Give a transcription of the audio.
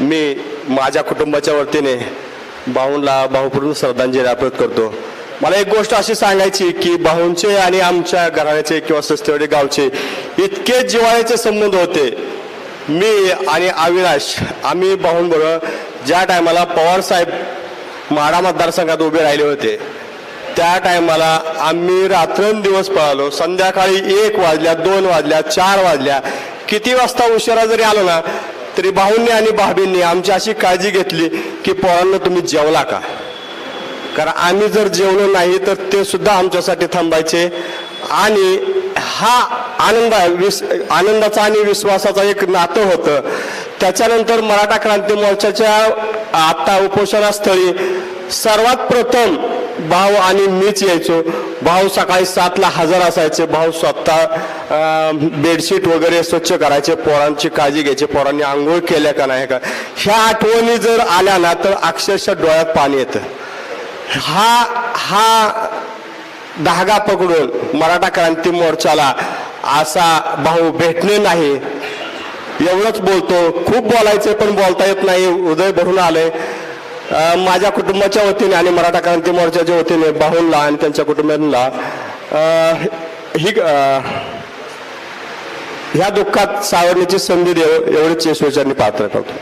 मी माझ्या कुटुंबाच्या वतीने भाऊंला भाऊपूर्ण श्रद्धांजली अर्पित करतो. मला एक गोष्ट अशी सांगायची की भाऊंचे आणि आमच्या घराण्याचे किंवा सस्तेवाडी गावचे इतके जिव्हाळ्याचे संबंध होते. मी आणि अविनाश आम्ही भाऊंबरोबर ज्या टायमाला पवार साहेब माडा मतदारसंघात उभे राहिले होते त्या टायमाला आम्ही रात्रंदिवस पळालो. संध्याकाळी एक वाजल्या दोन वाजल्या चार वाजल्या. किती वाजता उशिरा जरी आलो ना तरी भाऊंनी आणि भाभींनी आमची अशी काळजी घेतली की पोरांना तुम्ही जेवला का? कारण आम्ही जर जेवलो नाही तर ते सुद्धा आमच्यासाठी थांबायचे. आणि हा आनंद विस आनंदाचा आणि विश्वासाचा एक नातं होतं. त्याच्यानंतर मराठा क्रांती मोर्चाच्या आत्ता उपोषणास्थळी सर्वात प्रथम भाऊ आणि मीच यायचो. भाऊ सकाळी सातला हजर असायचे. भाऊ स्वतः बेडशीट वगैरे स्वच्छ करायचे. पोरांची काळजी घ्यायची. पोरांनी आंघोळ केल्या का नाही का? ह्या आठवणी जर आल्या ना तर अक्षरशः डोळ्यात पाणी येतं. हा हा धागा पकडून मराठा क्रांती मोर्चाला असा भाऊ भेटणे नाही. एवढंच बोलतो. खूप बोलायचे पण बोलता येत नाही. उदय भरून आलंय माझ्या कुटुंबाच्या वतीने आणि मराठा क्रांती मोर्चाच्या वतीने बाहुलला आणि त्यांच्या कुटुंबियांना ही ह्या दुःखात सावरण्याची संधी देव एवढीच ईश्वरचरणी पात्र करतो.